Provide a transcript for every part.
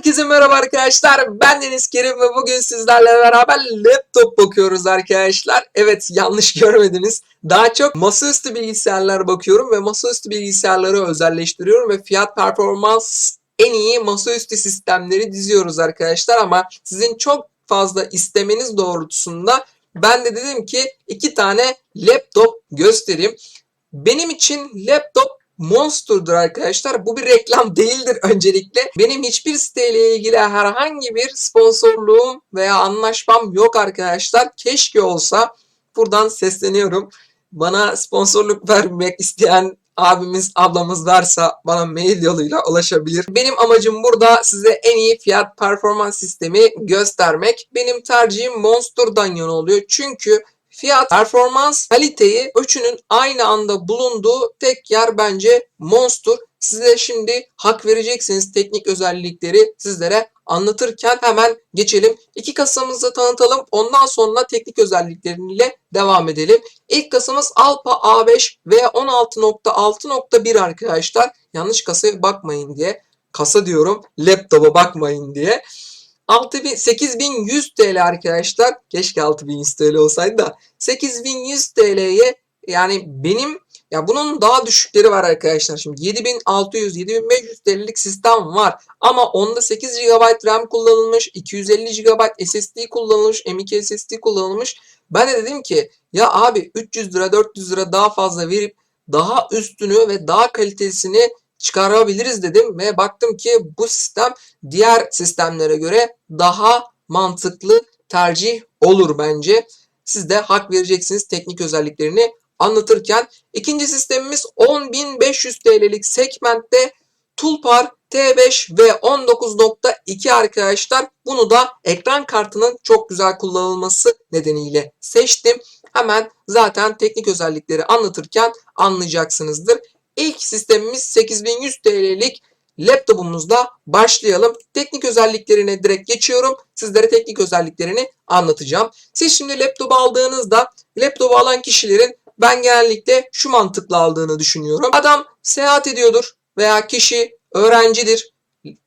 Herkese merhaba arkadaşlar. Ben Deniz Kerim ve bugün sizlerle beraber laptop bakıyoruz arkadaşlar. Evet yanlış görmediniz. Daha çok masaüstü bilgisayarlara bakıyorum ve masaüstü bilgisayarları özelleştiriyorum ve fiyat performans en iyi masaüstü sistemleri diziyoruz arkadaşlar ama sizin çok fazla istemeniz doğrultusunda ben de dedim ki iki tane laptop göstereyim. Benim için laptop Monster'dır arkadaşlar. Bu bir reklam değildir öncelikle. Benim hiçbir siteyle ilgili herhangi bir sponsorluğum veya anlaşmam yok arkadaşlar. Keşke olsa. Buradan sesleniyorum. Bana sponsorluk vermek isteyen abimiz, ablamız varsa bana mail yoluyla ulaşabilir. Benim amacım burada size en iyi fiyat performans sistemi göstermek. Benim tercihim Monster'dan yana oluyor. Çünkü Fiyat, performans, kaliteyi üçünün aynı anda bulunduğu tek yer bence Monster. Size şimdi hak vereceksiniz teknik özellikleri sizlere anlatırken hemen geçelim. İki kasamızı tanıtalım. Ondan sonra teknik özellikleriyle devam edelim. İlk kasamız Alpa A5 ve 16.6.1 arkadaşlar. Yanlış kasaya bakmayın diye. Kasa diyorum. Laptopa bakmayın diye. 6000, 8100 TL arkadaşlar. Keşke 6100 TL olsaydı da. 8100 TL'ye yani benim ya bunun daha düşükleri var arkadaşlar. Şimdi 7600, 7500 TL'lik sistem var. Ama onda 8 GB RAM kullanılmış, 250 GB SSD kullanılmış, M.2 SSD kullanılmış. Ben de dedim ki ya abi 300 lira 400 lira daha fazla verip daha üstünü ve daha kalitesini çıkarabiliriz dedim ve baktım ki bu sistem diğer sistemlere göre daha mantıklı tercih olur bence. Siz de hak vereceksiniz teknik özelliklerini anlatırken. İkinci sistemimiz 10.500 TL'lik segmentte Tulpar T5 ve 19.2 arkadaşlar. Bunu da ekran kartının çok güzel kullanılması nedeniyle seçtim. Hemen zaten teknik özellikleri anlatırken anlayacaksınızdır. İlk sistemimiz 8100 TL'lik laptopumuzla başlayalım. Teknik özelliklerine direkt geçiyorum. Sizlere teknik özelliklerini anlatacağım. Siz şimdi laptop aldığınızda laptop alan kişilerin ben genellikle şu mantıkla aldığını düşünüyorum. Adam seyahat ediyordur veya kişi öğrencidir,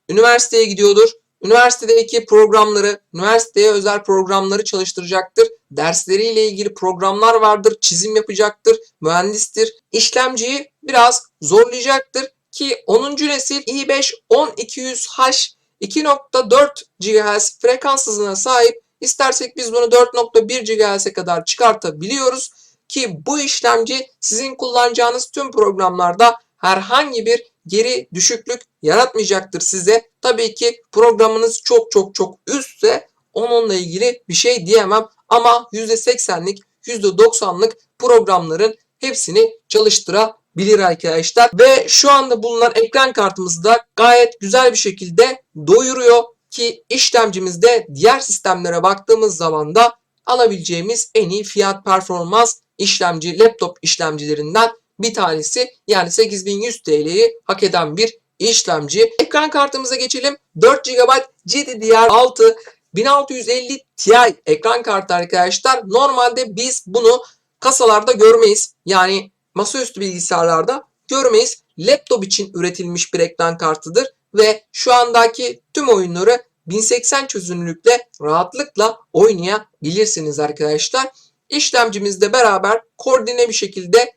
üniversiteye gidiyordur. Üniversitedeki programları, üniversiteye özel programları çalıştıracaktır. Dersleriyle ilgili programlar vardır, çizim yapacaktır, mühendistir. İşlemciyi biraz zorlayacaktır ki 10. nesil i5 10200H 2.4 GHz frekans hızına sahip. İstersek biz bunu 4.1 GHz'e kadar çıkartabiliyoruz ki bu işlemci sizin kullanacağınız tüm programlarda herhangi bir geri düşüklük yaratmayacaktır size. Tabii ki programınız çok çok çok üstse onunla ilgili bir şey diyemem ama %80'lik %90'lık programların hepsini çalıştırabilir arkadaşlar. Ve şu anda bulunan ekran kartımızı da gayet güzel bir şekilde doyuruyor ki işlemcimizde diğer sistemlere baktığımız zaman da alabileceğimiz en iyi fiyat performans işlemci laptop işlemcilerinden bir tanesi. Yani 8100 TL'yi hak eden bir işlemci. Ekran kartımıza geçelim. 4 GB GDDR6 1650 Ti ekran kartı arkadaşlar. Normalde biz bunu kasalarda görmeyiz. Yani masaüstü bilgisayarlarda görmeyiz. Laptop için üretilmiş bir ekran kartıdır ve şu andaki tüm oyunları 1080 çözünürlükle rahatlıkla oynayabilirsiniz arkadaşlar. İşlemcimizle beraber koordine bir şekilde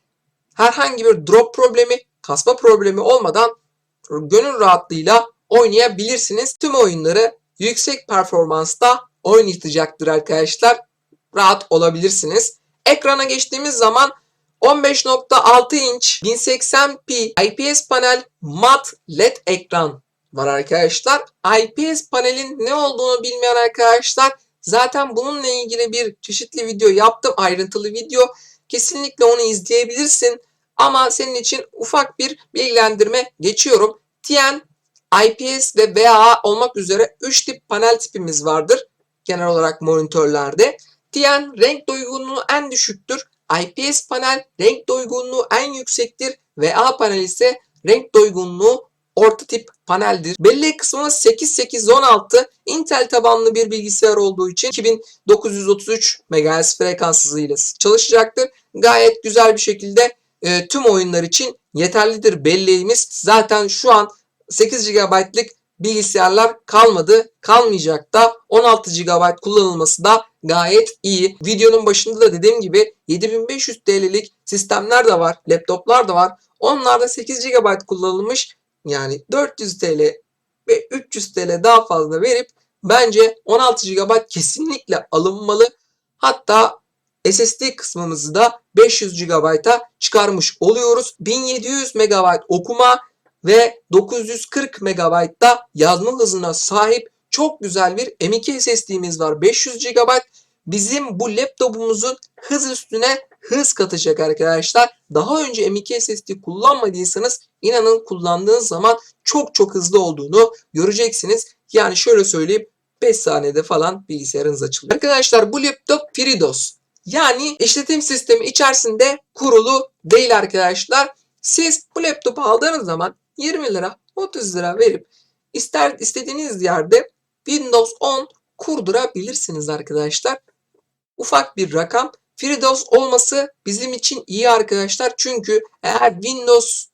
herhangi bir drop problemi, kasma problemi olmadan gönül rahatlığıyla oynayabilirsiniz. Tüm oyunları yüksek performansta oynatacaktır arkadaşlar. Rahat olabilirsiniz. Ekrana geçtiğimiz zaman 15.6 inç 1080p IPS panel mat led ekran var arkadaşlar. IPS panelin ne olduğunu bilmeyen arkadaşlar zaten bununla ilgili bir çeşitli video yaptım. Ayrıntılı video. Kesinlikle onu izleyebilirsin. Ama senin için ufak bir bilgilendirme geçiyorum. TN, IPS ve VA olmak üzere 3 tip panel tipimiz vardır genel olarak monitörlerde. TN renk doygunluğu en düşüktür. IPS panel renk doygunluğu en yüksektir. VA panel ise renk doygunluğu orta tip paneldir. Bellek kısmı 8816 Intel tabanlı bir bilgisayar olduğu için 2933 MHz frekans hızıyla çalışacaktır. Gayet güzel bir şekilde e, tüm oyunlar için yeterlidir belleğimiz. Zaten şu an 8 GB'lık bilgisayarlar kalmadı. Kalmayacak da 16 GB kullanılması da gayet iyi. Videonun başında da dediğim gibi 7500 TL'lik sistemler de var, laptoplar da var. Onlarda 8 GB kullanılmış. Yani 400 TL ve 300 TL daha fazla verip bence 16 GB kesinlikle alınmalı. Hatta SSD kısmımızı da 500 GB'a çıkarmış oluyoruz. 1700 MB okuma ve 940 MB'da yazma hızına sahip çok güzel bir M.2 SSD'miz var. 500 GB bizim bu laptopumuzun hız üstüne hız katacak arkadaşlar. Daha önce M.2 SSD kullanmadıysanız inanın kullandığınız zaman çok çok hızlı olduğunu göreceksiniz. Yani şöyle söyleyeyim 5 saniyede falan bilgisayarınız açılıyor. Arkadaşlar bu laptop FreeDOS. Yani işletim sistemi içerisinde kurulu değil arkadaşlar. Siz bu laptopu aldığınız zaman 20 lira 30 lira verip ister istediğiniz yerde Windows 10 kurdurabilirsiniz arkadaşlar. Ufak bir rakam. FreeDOS olması bizim için iyi arkadaşlar. Çünkü eğer Windows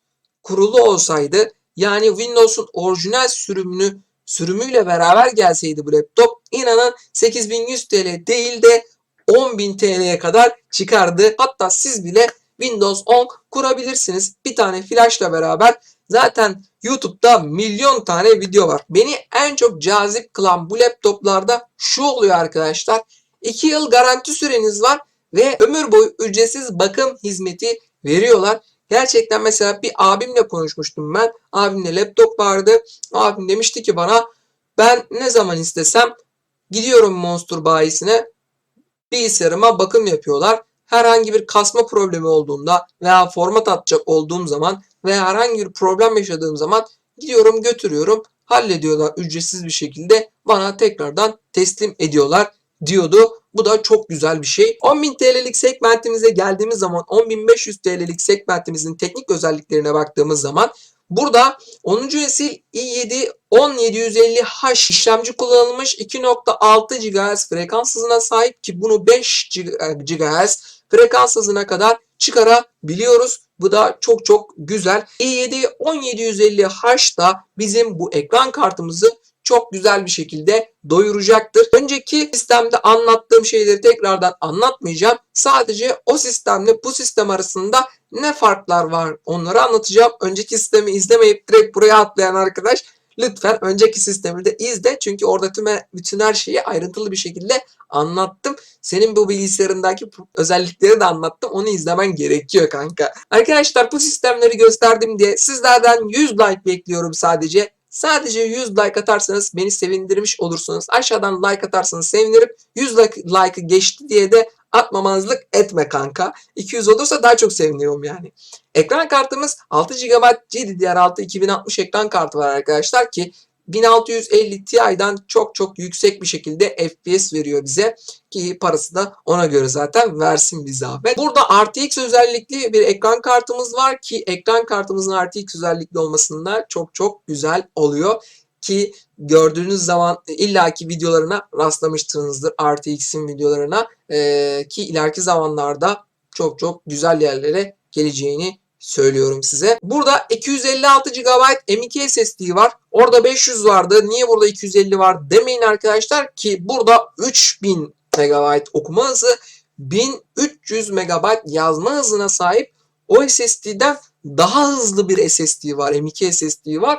kurulu olsaydı yani Windows'un orijinal sürümünü sürümüyle beraber gelseydi bu laptop inanın 8100 TL değil de 10.000 TL'ye kadar çıkardı. Hatta siz bile Windows 10 kurabilirsiniz. Bir tane flashla beraber zaten YouTube'da milyon tane video var. Beni en çok cazip kılan bu laptoplarda şu oluyor arkadaşlar. 2 yıl garanti süreniz var ve ömür boyu ücretsiz bakım hizmeti veriyorlar. Gerçekten mesela bir abimle konuşmuştum ben. Abimle laptop vardı. Abim demişti ki bana ben ne zaman istesem gidiyorum Monster bayisine bilgisayarıma bakım yapıyorlar. Herhangi bir kasma problemi olduğunda veya format atacak olduğum zaman veya herhangi bir problem yaşadığım zaman gidiyorum götürüyorum hallediyorlar ücretsiz bir şekilde bana tekrardan teslim ediyorlar diyordu. Bu da çok güzel bir şey. 10.000 TL'lik segmentimize geldiğimiz zaman 10.500 TL'lik segmentimizin teknik özelliklerine baktığımız zaman burada 10. nesil i7 10750H işlemci kullanılmış 2.6 GHz frekans hızına sahip ki bunu 5 GHz frekans hızına kadar çıkarabiliyoruz. Bu da çok çok güzel. i7 10750H da bizim bu ekran kartımızı çok güzel bir şekilde doyuracaktır. Önceki sistemde anlattığım şeyleri tekrardan anlatmayacağım. Sadece o sistemle bu sistem arasında ne farklar var onları anlatacağım. Önceki sistemi izlemeyip direkt buraya atlayan arkadaş lütfen önceki sistemi de izle. Çünkü orada tüm bütün her şeyi ayrıntılı bir şekilde anlattım. Senin bu bilgisayarındaki özellikleri de anlattım. Onu izlemen gerekiyor kanka. Arkadaşlar bu sistemleri gösterdim diye sizlerden 100 like bekliyorum sadece. Sadece 100 like atarsanız beni sevindirmiş olursunuz. Aşağıdan like atarsanız sevinirim. 100 like, like'ı geçti diye de atmamazlık etme kanka. 200 olursa daha çok seviniyorum yani. Ekran kartımız 6 GB GDDR6 2060 ekran kartı var arkadaşlar ki 1650 Ti'den çok çok yüksek bir şekilde FPS veriyor bize. Ki parası da ona göre zaten versin bir zahmet. Burada RTX özellikli bir ekran kartımız var. Ki ekran kartımızın RTX özellikli olmasında çok çok güzel oluyor. Ki gördüğünüz zaman illaki videolarına rastlamıştınızdır RTX'in videolarına. Ee, ki ileriki zamanlarda çok çok güzel yerlere geleceğini söylüyorum size. Burada 256 GB M.2 SSD var. Orada 500 vardı. Niye burada 250 var demeyin arkadaşlar ki burada 3000 MB okuma hızı 1300 MB yazma hızına sahip o SSD'den daha hızlı bir SSD var. M.2 SSD var.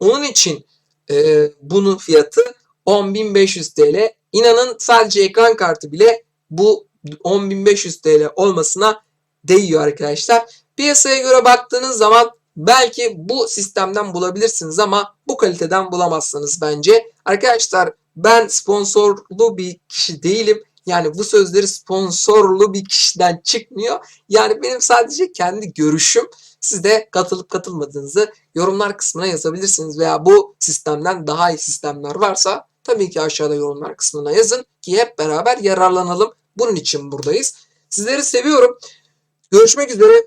Onun için e, bunun fiyatı 10.500 TL. İnanın sadece ekran kartı bile bu 10.500 TL olmasına değiyor arkadaşlar. Piyasaya göre baktığınız zaman belki bu sistemden bulabilirsiniz ama bu kaliteden bulamazsınız bence. Arkadaşlar ben sponsorlu bir kişi değilim. Yani bu sözleri sponsorlu bir kişiden çıkmıyor. Yani benim sadece kendi görüşüm. Siz de katılıp katılmadığınızı yorumlar kısmına yazabilirsiniz veya bu sistemden daha iyi sistemler varsa tabii ki aşağıda yorumlar kısmına yazın ki hep beraber yararlanalım. Bunun için buradayız. Sizleri seviyorum. Görüşmek üzere.